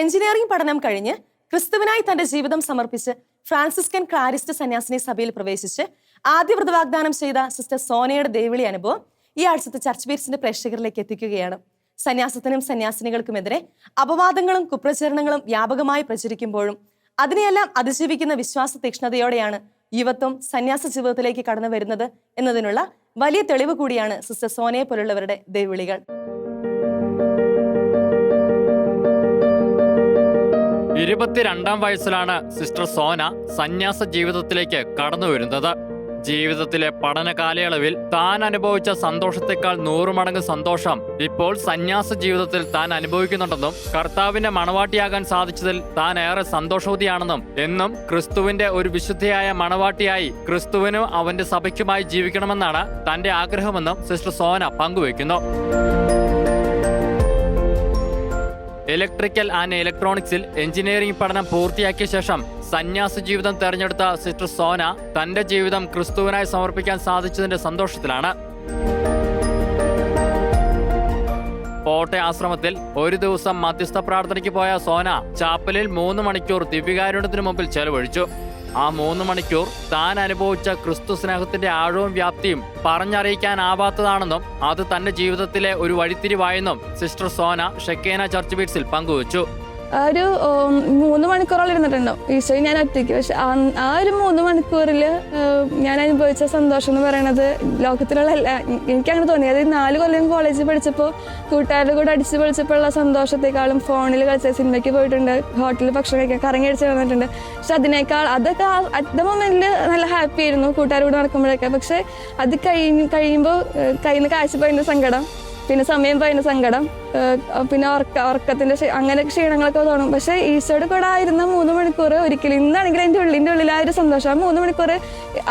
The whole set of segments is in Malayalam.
എഞ്ചിനീയറിംഗ് പഠനം കഴിഞ്ഞ് ക്രിസ്തുവിനായി തന്റെ ജീവിതം സമർപ്പിച്ച് ഫ്രാൻസിസ്കൻ ക്ലാരിസ്റ്റ് സന്യാസിനി സഭയിൽ പ്രവേശിച്ച് ആദ്യ വ്രതവാഗ്ദാനം ചെയ്ത സിസ്റ്റർ സോനയുടെ ദേവിളി അനുഭവം ഈ ആഴ്ചത്തെ ചർച്ച് ബീറ്റ്സിന്റെ പ്രേക്ഷകരിലേക്ക് എത്തിക്കുകയാണ്. സന്യാസത്തിനും സന്യാസിനികൾക്കുമെതിരെ അപവാദങ്ങളും കുപ്രചരണങ്ങളും വ്യാപകമായി പ്രചരിക്കുമ്പോഴും അതിനെയെല്ലാം അതിജീവിക്കുന്ന വിശ്വാസ തീക്ഷ്ണതയോടെയാണ് യുവത്വം സന്യാസ ജീവിതത്തിലേക്ക് കടന്നു വരുന്നത് എന്നതിനുള്ള വലിയ തെളിവ് കൂടിയാണ് സിസ്റ്റർ സോനയെ പോലുള്ളവരുടെ ദേവിളികൾ. ഇരുപത്തിരണ്ടാം വയസ്സിലാണ് സിസ്റ്റർ സോന സന്യാസ ജീവിതത്തിലേക്ക് കടന്നു വരുന്നത്. ജീവിതത്തിലെ പഠന കാലയളവിൽ താൻ അനുഭവിച്ച സന്തോഷത്തെക്കാൾ നൂറു മടങ്ങ് സന്തോഷം ഇപ്പോൾ സന്യാസ ജീവിതത്തിൽ താൻ അനുഭവിക്കുന്നുണ്ടെന്നും കർത്താവിന്റെ മണവാട്ടിയാകാൻ സാധിച്ചതിൽ താൻ ഏറെ സന്തോഷവതിയാണെന്നും എന്നും ക്രിസ്തുവിന്റെ ഒരു വിശുദ്ധയായ മണവാട്ടിയായി ക്രിസ്തുവിനും അവന്റെ സഭയ്ക്കുമായി ജീവിക്കണമെന്നാണ് തന്റെ ആഗ്രഹമെന്നും സിസ്റ്റർ സോന പങ്കുവയ്ക്കുന്നു. ഇലക്ട്രിക്കൽ ആൻഡ് ഇലക്ട്രോണിക്സിൽ എഞ്ചിനീയറിംഗ് പഠനം പൂർത്തിയാക്കിയ ശേഷം സന്യാസ ജീവിതം തെരഞ്ഞെടുത്ത സിസ്റ്റർ സോന തന്റെ ജീവിതം ക്രിസ്തുവിനായി സമർപ്പിക്കാൻ സാധിച്ചതിന്റെ സന്തോഷത്തിലാണ്. കോട്ടയ ആശ്രമത്തിൽ ഒരു ദിവസം മധ്യസ്ഥ പ്രാർത്ഥനയ്ക്ക് പോയ സോന ചാപ്പലിൽ മൂന്ന് മണിക്കൂർ ദിവ്യകാരുണ്യത്തിനു മുമ്പിൽ ചെലവഴിച്ചു. ആ മൂന്ന് മണിക്കൂർ താൻ അനുഭവിച്ച ക്രിസ്തു സ്നേഹത്തിന്റെ ആഴവും വ്യാപ്തിയും പറഞ്ഞറിയിക്കാനാവാത്തതാണെന്നും അത് തന്റെ ജീവിതത്തിലെ ഒരു വഴിത്തിരിവായെന്നും സിസ്റ്റർ സോന ഷെക്കേന ചർച്ച് ബീറ്റ്സിൽ പങ്കുവച്ചു. ഒരു മൂന്ന് മണിക്കൂറോളം ഇരുന്നിട്ടുണ്ടാവും ഈശോയും ഞാൻ ഒറ്റയ്ക്ക്. പക്ഷെ ആ- ഒരു മൂന്ന് മണിക്കൂറിൽ ഞാൻ അനുഭവിച്ച സന്തോഷം എന്ന് പറയുന്നത് ലോകത്തിലുള്ള എനിക്ക് അങ്ങനെ തോന്നി. അതായത് നാല് കൊല്ലം കോളേജിൽ പഠിച്ചപ്പോൾ കൂട്ടുകാരുടെ കൂടെ അടിച്ച് പൊളിച്ചപ്പോഴുള്ള സന്തോഷത്തെക്കാളും ഫോണിൽ കളിച്ച സിനിമയ്ക്ക് പോയിട്ടുണ്ട്. ഹോട്ടലിൽ ഭക്ഷണം കഴിക്കാൻ കറങ്ങി അടിച്ച് വന്നിട്ടുണ്ട്. പക്ഷെ അതിനേക്കാൾ അതൊക്കെ അറ്റ് ദ മൊമെന്റിൽ നല്ല ഹാപ്പി ആയിരുന്നു കൂട്ടുകാരുടെ കൂടെ നടക്കുമ്പോഴൊക്കെ. പക്ഷെ അത് കഴിഞ്ഞ് കഴിയുമ്പോൾ കയ്യിൽ നിന്ന് കാശ് സങ്കടം. പിന്നെ സമയം പോയതിന് സങ്കടം പിന്നെ ഉറക്ക ഉറക്കത്തിന്റെ അങ്ങനെ ക്ഷീണങ്ങളൊക്കെ തോന്നും. പക്ഷെ ഈശോയുടെ കൂടെ ആയിരുന്ന മൂന്ന് മണിക്കൂർ ഒരിക്കലും ഇന്നാണെങ്കിൽ എന്റെ ഉള്ളിന്റെ ഉള്ളിൽ ആ ഒരു സന്തോഷം. ആ മൂന്ന് മണിക്കൂർ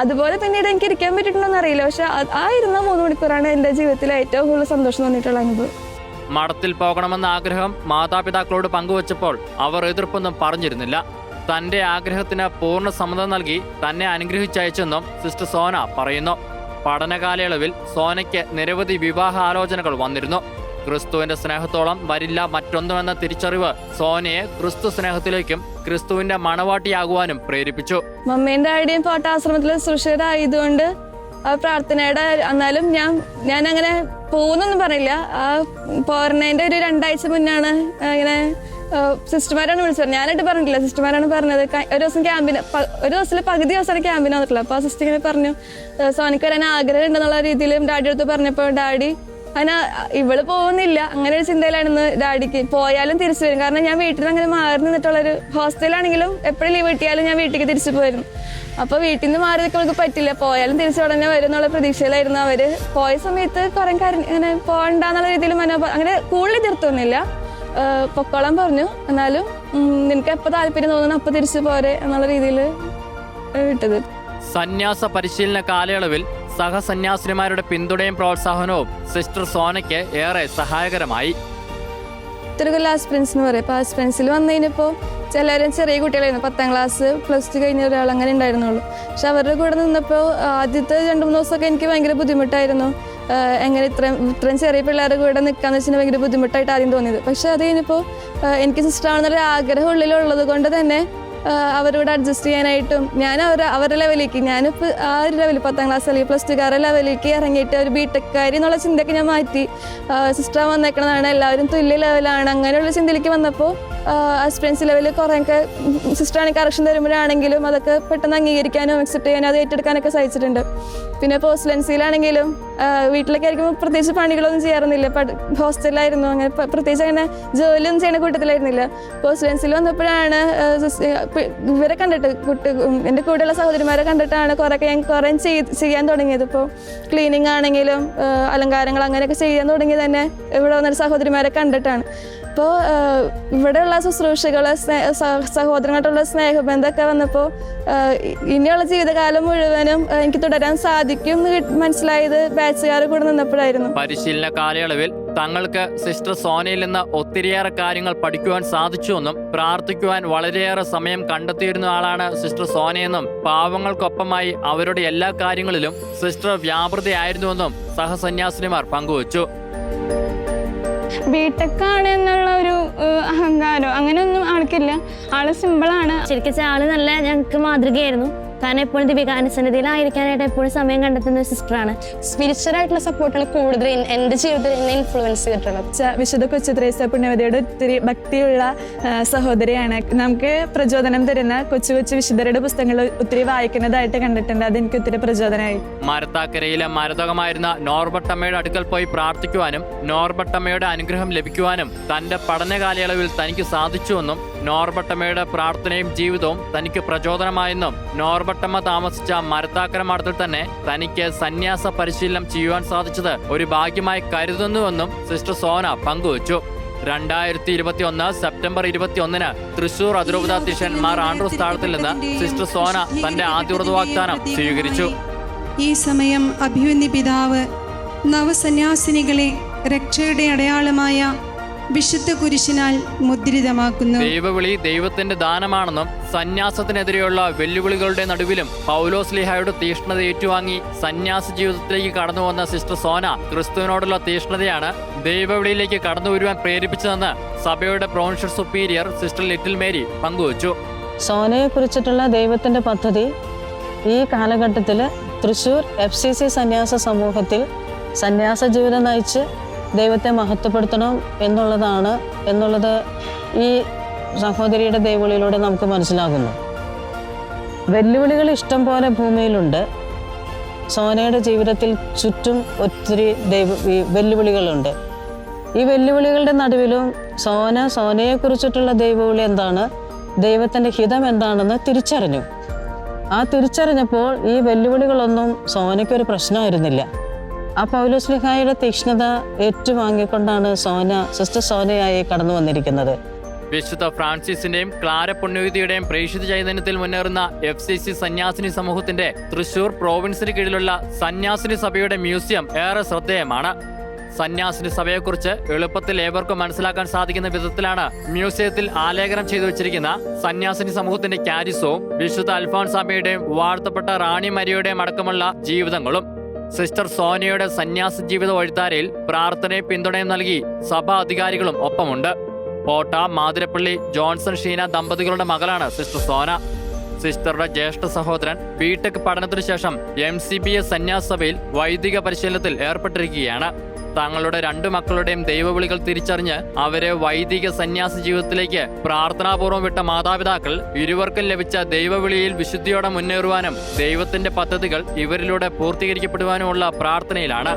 അതുപോലെ പിന്നീട് എനിക്ക് ഇരിക്കാൻ പറ്റിയിട്ടുണ്ടോ അറിയില്ല. പക്ഷെ ആയിരുന്ന മൂന്ന് മണിക്കൂറാണ് എന്റെ ജീവിതത്തിൽ ഏറ്റവും കൂടുതൽ സന്തോഷം തോന്നിയിട്ടുള്ള അനുഭവം. മഠത്തിൽ പോകണമെന്ന ആഗ്രഹം മാതാപിതാക്കളോട് പങ്കുവച്ചപ്പോൾ അവർ എതിർപ്പൊന്നും പറഞ്ഞിരുന്നില്ല. തന്റെ ആഗ്രഹത്തിന് പൂർണ സമ്മതം നൽകി തന്നെ അനുഗ്രഹിച്ചയച്ചെന്നും സിസ്റ്റർ സോന പറയുന്നു. പഠനകാലയളവിൽ സോനയ്ക്ക് നിരവധി വിവാഹ ആലോചനകൾ വന്നിരുന്നു. ക്രിസ്തുവിന്റെ സ്നേഹത്തോളം വരില്ല മറ്റൊന്നുമെന്ന തിരിച്ചറിവ് സോനയെ ക്രിസ്തു സ്നേഹത്തിലേക്കും ക്രിസ്തുവിന്റെ മണവാട്ടിയാകുവാനും പ്രേരിപ്പിച്ചു. മമ്മീന്റെ പാട്ടാശ്രമത്തിൽ സുഷിതായതുകൊണ്ട് ആ പ്രാർത്ഥനയുടെ എന്നാലും ഞാൻ ഞാൻ അങ്ങനെ പോകുന്നൊന്നും പറയില്ല ആ പോരണേന്റെ ഒരു രണ്ടാഴ്ച മുന്നാണ് ഇങ്ങനെ സിസ്റ്റർമാരാണ് വിളിച്ചത്. ഞാനായിട്ട് പറഞ്ഞിട്ടില്ല. സിസ്റ്റർമാരാണ് പറഞ്ഞത് ഒരു ദിവസം ക്യാമ്പിന് ഒരു ദിവസത്തിൽ പകുതി ദിവസമാണ് ക്യാമ്പിന് വന്നിട്ടുള്ളത്. അപ്പോൾ ആ സിസ്റ്റർ ഇങ്ങനെ പറഞ്ഞു എനിക്ക് വരാൻ ആഗ്രഹം ഉണ്ടെന്നുള്ള രീതിയിൽ ഡാഡി അടുത്ത് പറഞ്ഞപ്പോൾ ഡാഡി അങ്ങനെ ഇവൾ പോകുന്നില്ല. അങ്ങനെ ഒരു ചിന്തയിലായിരുന്നു ഡാഡിക്ക്. പോയാലും തിരിച്ചു വരും. കാരണം ഞാൻ വീട്ടിൽ അങ്ങനെ മാറി നിന്നിട്ടുള്ളൊരു ഹോസ്റ്റലാണെങ്കിലും എപ്പോഴും ലീവ് കിട്ടിയാലും ഞാൻ വീട്ടിലേക്ക് തിരിച്ചു പോയിരുന്നു അപ്പോൾ വീട്ടിൽ നിന്ന് മാറി നിൽക്കാൻ പറ്റില്ല. പോയാലും തിരിച്ചു ഉടനെ വരും എന്നുള്ള പ്രതീക്ഷയിലായിരുന്നു അവർ. പോയ സമയത്ത് കുറെ കാര്യം ഇങ്ങനെ പോകണ്ടെന്നുള്ള രീതിയിൽ മനോഭാവം അങ്ങനെ കൂടുതൽ എതിർത്തൊന്നുമില്ല. ഏഹ് പൊക്കോളാൻ പറഞ്ഞു. എന്നാലും നിനക്ക് എപ്പോ താല്പര്യം തോന്നുന്നു അപ്പൊ തിരിച്ചു പോരെ എന്നുള്ള രീതിയിൽ വിട്ടത്. സന്യാസ പരിശീലന കാലയളവിൽ സഹസന്യാസിനിമാരുടെ പിന്തുണയും പ്രോത്സാഹനവും സിസ്റ്റർ സോനയ്ക്ക് ഏറെ സഹായകരമായി. തിരുകൊല്ല ആസ്പിറൻസ് എന്ന് പറയും. അപ്പോൾ ആസ്പിറൻസിൽ വന്നു കഴിഞ്ഞപ്പോൾ ചിലരും ചെറിയ കുട്ടികളായിരുന്നു. പത്താം ക്ലാസ് പ്ലസ് ടു കഴിഞ്ഞ ഒരാൾ അങ്ങനെ ഉണ്ടായിരുന്നുള്ളൂ. പക്ഷെ അവരുടെ കൂടെ നിന്നപ്പോൾ ആദ്യത്തെ രണ്ട് മൂന്ന് ദിവസമൊക്കെ എനിക്ക് ഭയങ്കര ബുദ്ധിമുട്ടായിരുന്നു. എങ്ങനെ ഇത്രയും ഇത്രയും ചെറിയ പിള്ളേരുടെ കൂടെ നിൽക്കാന്ന് വെച്ചാൽ ഭയങ്കര ബുദ്ധിമുട്ടായിട്ട് ആദ്യം തോന്നിയത്. പക്ഷെ അത് കഴിഞ്ഞപ്പോൾ എനിക്ക് സിസ്റ്റർ ആണെന്നൊരു ആഗ്രഹം ഉള്ളിലുള്ളത് കൊണ്ട് തന്നെ അവരോട് അഡ്ജസ്റ്റ് ചെയ്യാനായിട്ടും ഞാൻ അവർ അവരുടെ ലെവലിലേക്ക് ഞാനിപ്പോൾ ആ ഒരു ലെവലിൽ പത്താം ക്ലാസ് അല്ലെങ്കിൽ പ്ലസ് ടുക്കാരുടെ ലെവലിലേക്ക് ഇറങ്ങിയിട്ട് ഒരു ബിടെക്കാരി എന്നുള്ള ചിന്തയൊക്കെ ഞാൻ മാറ്റി സിസ്റ്റർ വന്നേക്കണതാണ് എല്ലാവരും തുല്യ ലെവലാണ് അങ്ങനെയുള്ള ചിന്തയിലേക്ക് വന്നപ്പോൾ ആസ്പിറൻസ് ലെവലിൽ കുറേയൊക്കെ സിസ്റ്ററാണെങ്കിൽ കറക്ഷൻ തരുമ്പോഴാണെങ്കിലും അതൊക്കെ പെട്ടെന്ന് അംഗീകരിക്കാനും അക്സെപ്റ്റ് ചെയ്യാനും അത് ഏറ്റെടുക്കാനൊക്കെ സഹിച്ചിട്ടുണ്ട് പിന്നെ പോസ്റ്റലൻസിയിലാണെങ്കിലും വീട്ടിലൊക്കെ ആയിരിക്കുമ്പോൾ പ്രത്യേകിച്ച് പണികളൊന്നും ചെയ്യാറുന്നില്ല ഹോസ്റ്റലിലായിരുന്നു. അങ്ങനെ പ്ര- പ്രത്യേകിച്ച് അങ്ങനെ ജോലിയൊന്നും ചെയ്യുന്ന കൂട്ടത്തിലായിരുന്നില്ല. പോസ്റ്റലൻസിൽ വന്നപ്പോഴാണ് ഇവരെ കണ്ടിട്ട് കുട്ടി എന്റെ കൂടെയുള്ള സഹോദരിമാരെ കണ്ടിട്ടാണ് കുറേയൊക്കെ ഞാൻ കുറേ ചെയ് ചെയ്യാൻ തുടങ്ങിയത്. ഇപ്പോൾ ക്ലീനിങ് ആണെങ്കിലും അലങ്കാരങ്ങൾ അങ്ങനെയൊക്കെ ചെയ്യാൻ തുടങ്ങിയത് തന്നെ ഇവിടെ വന്നൊരു സഹോദരിമാരെ കണ്ടിട്ടാണ്. അപ്പോൾ ഇവിടെയുള്ള ശുശ്രൂഷകൾ സഹോദരങ്ങളായിട്ടുള്ള സ്നേഹബന്ധമൊക്കെ വന്നപ്പോൾ ഇനിയുള്ള ജീവിതകാലം മുഴുവനും എനിക്ക് തുടരാൻ സാധിക്കും എന്ന് മനസ്സിലായത് ബാച്ചുകാർ കൂടെ നിന്നപ്പോഴായിരുന്നു. പരിശീലന കാലയളവിൽ തങ്ങൾക്ക് സിസ്റ്റർ സോനയിൽ നിന്ന് ഒത്തിരിയേറെ കാര്യങ്ങൾ പഠിക്കുവാൻ സാധിച്ചുവെന്നും പ്രാർത്ഥിക്കുവാൻ വളരെയേറെ സമയം കണ്ടെത്തിയിരുന്ന ആളാണ് സിസ്റ്റർ സോനയെന്നും പാവങ്ങൾക്കൊപ്പമായി അവരുടെ എല്ലാ കാര്യങ്ങളിലും സിസ്റ്റർ വ്യാപൃതയായിരുന്നുവെന്നും സഹസന്യാസിനിമാർ പങ്കുവച്ചു. ബിടെക്കാണ് എന്നുള്ള ഒരു അഹങ്കാരോ? അങ്ങനെയൊന്നും ആൾക്കില്ല. ആൾ സിമ്പിളാണ്. ശരിക്കും ആൾ നല്ല ഞങ്ങൾക്ക് മാതൃകയായിരുന്നു. കാരണം എപ്പോഴും ദീപികാന സന്നിധിയിലായിരിക്കാനായിട്ട് എപ്പോഴും സമയം കണ്ടെത്തുന്ന ഒരു സിസ്റ്ററാണ് സ്പിരിച്വൽ ആയിട്ടുള്ള സപ്പോർട്ടുകൾ കൂടുതൽ എന്റെ എന്റെ ജീവിതത്തിൽ എന്നെ ഇൻഫ്ലുവൻസ് ചെയ്തിട്ടുള്ളത്. വിശുദ്ധ കൊച്ചു ത്രേസ പുണ്യവതിയുടെ ഒത്തിരി ഭക്തിയുള്ള സഹോദരിയാണ്. നമുക്ക് പ്രചോദനം തരുന്ന കൊച്ചു കൊച്ചു വിശുദ്ധരുടെ പുസ്തകങ്ങൾ ഒത്തിരി വായിക്കുന്നതായിട്ട് കണ്ടിട്ടുണ്ട്. അത് എനിക്ക് ഒത്തിരി പ്രചോദനമായി. മരത്താക്കരയിലെ മരതകമായിരുന്ന നോർബട്ടമ്മയുടെ അടുക്കൽ പോയി പ്രാർത്ഥിക്കുവാനും നോർബട്ടമ്മയുടെ അനുഗ്രഹം ലഭിക്കുവാനും തന്റെ പഠന കാലയളവിൽ തനിക്ക് സാധിച്ചുവെന്നും നോർബട്ടമ്മയുടെ പ്രാർത്ഥനയും ജീവിതവും തനിക്ക് പ്രചോദനമായെന്നും നോർബട്ടമ്മ താമസിച്ച മരത്താക്കര മഠത്തിൽ തന്നെ തനിക്ക് സന്യാസ പരിശീലനം ചെയ്യുവാൻ സാധിച്ചത് ഒരു ഭാഗ്യമായി കരുതുന്നുവെന്നും സിസ്റ്റർ സോന പങ്കുവച്ചു. രണ്ടായിരത്തി ഇരുപത്തി ഒന്ന് സെപ്റ്റംബർ ഇരുപത്തി ഒന്നിന് തൃശൂർ അതിരൂപതാധ്യക്ഷൻ മാർ ആൻഡ്രൂസ് താഴത്തിൽ നിന്ന് സിസ്റ്റർ സോന തന്റെ ആദ്യ വാഗ്ദാനം സ്വീകരിച്ചു. ഈ സമയം അഭിമന്യ പിതാവ് നവസന്യാസിനികളെ രക്ഷയുടെ അടയാളമായ വിശുദ്ധ കുരിശിനാൽ മുദ്രിതമാക്കുന്നു. ദൈവവിളി ദൈവത്തിന്റെ ദാനമാണെന്നും സന്യാസത്തിനെതിരെയുള്ള വെല്ലുവിളികളുടെ നടുവിലും പൗലോസ് ലിഹായുടെ തീഷ്ണത ഏറ്റുവാങ്ങി സന്യാസ ജീവിതത്തിലേക്ക് കടന്നു വന്ന സിസ്റ്റർ സോന ക്രിസ്തുവിനോടുള്ള തീഷ്ണതയാണ് ദൈവവിളിയിലേക്ക് കടന്നു വരുവാൻ പ്രേരിപ്പിച്ചതെന്ന് സഭയുടെ provincial superior sister Little Mary പങ്കുവച്ചു. സോനയെ കുറിച്ചിട്ടുള്ള ദൈവത്തിന്റെ പദ്ധതി ഈ കാലഘട്ടത്തിൽ തൃശൂർ എഫ് സി സി സന്യാസ സമൂഹത്തിൽ സന്യാസ ജീവിതം നയിച്ച് ദൈവത്തെ മഹത്വപ്പെടുത്തണം എന്നുള്ളതാണ് എന്നുള്ളത് ഈ സഹോദരിയുടെ ദൈവവിളിയിലൂടെ നമുക്ക് മനസ്സിലാകുന്നു. വെല്ലുവിളികൾ ഇഷ്ടം പോലെ ഭൂമിയിലുണ്ട്. സോനയുടെ ജീവിതത്തിൽ ചുറ്റും ഒത്തിരി ദൈവ വെല്ലുവിളികളുണ്ട്. ഈ വെല്ലുവിളികളുടെ നടുവിലും സോന സോനയെക്കുറിച്ചിട്ടുള്ള ദൈവവിളി എന്താണ്? ദൈവത്തിന്റെ ഹിതം എന്താണെന്ന് തിരിച്ചറിഞ്ഞു. ആ തിരിച്ചറിഞ്ഞപ്പോൾ ഈ വെല്ലുവിളികളൊന്നും സോനയ്ക്കൊരു പ്രശ്നമായിരുന്നില്ല. ആ പൗലോസ് ലിഹായുടെ തീക്ഷ്ണത ഏറ്റുവാങ്ങിക്കൊണ്ടാണ് സോന സിസ്റ്റർ സോനയായി കടന്നു വന്നിരിക്കുന്നത്. വിശുദ്ധ ഫ്രാൻസിസിന്റെയും ക്ലാര പുണ്യവിധിയുടെയും പ്രേക്ഷിത ചൈതന്യത്തിൽ മുന്നേറുന്ന എഫ് സി സി സന്യാസിനി സമൂഹത്തിന്റെ തൃശൂർ പ്രോവിൻസിന് കീഴിലുള്ള സന്യാസിനി സഭയുടെ മ്യൂസിയം ഏറെ ശ്രദ്ധേയമാണ്. സന്യാസിനി സഭയെക്കുറിച്ച് എളുപ്പത്തിൽ ഏവർക്കും മനസ്സിലാക്കാൻ സാധിക്കുന്ന വിധത്തിലാണ് മ്യൂസിയത്തിൽ ആലേഖനം ചെയ്തു വെച്ചിരിക്കുന്ന സന്യാസിനി സമൂഹത്തിന്റെ ക്യാരിസവും വിശുദ്ധ അൽഫോൻസാമയുടെയും വാഴ്ത്തപ്പെട്ട റാണി മരിയുടെയും അടക്കമുള്ള ജീവിതങ്ങളും. സിസ്റ്റർ സോനയുടെ സന്യാസ ജീവിത വഴിത്താരയിൽ പ്രാർത്ഥനയെ പിന്തുണയും നൽകി സഭാ അധികാരികളും ഒപ്പമുണ്ട്. പോട്ട മാതിരപ്പള്ളി ജോൺസൺ ഷീന ദമ്പതികളുടെ മകളാണ് സിസ്റ്റർ സോന. സിസ്റ്ററുടെ ജ്യേഷ്ഠ സഹോദരൻ ബിടെക് പഠനത്തിനു ശേഷം എം സി ബി എസ് സന്യാസഭയിൽ വൈദിക പരിശീലനത്തിൽ ഏർപ്പെട്ടിരിക്കുകയാണ്. തങ്ങളുടെ രണ്ടു മക്കളുടെയും ദൈവവിളികൾ തിരിച്ചറിഞ്ഞ് അവരെ വൈദിക സന്യാസ ജീവിതത്തിലേക്ക് പ്രാർത്ഥനാപൂർവം വിട്ട മാതാപിതാക്കൾ ഇരുവർക്കും ലഭിച്ച ദൈവവിളിയിൽ വിശുദ്ധിയോടെ മുന്നേറുവാനും ദൈവത്തിന്റെ പദ്ധതികൾ ഇവരിലൂടെ പൂർത്തീകരിക്കപ്പെടുവാനുമുള്ള പ്രാർത്ഥനയിലാണ്.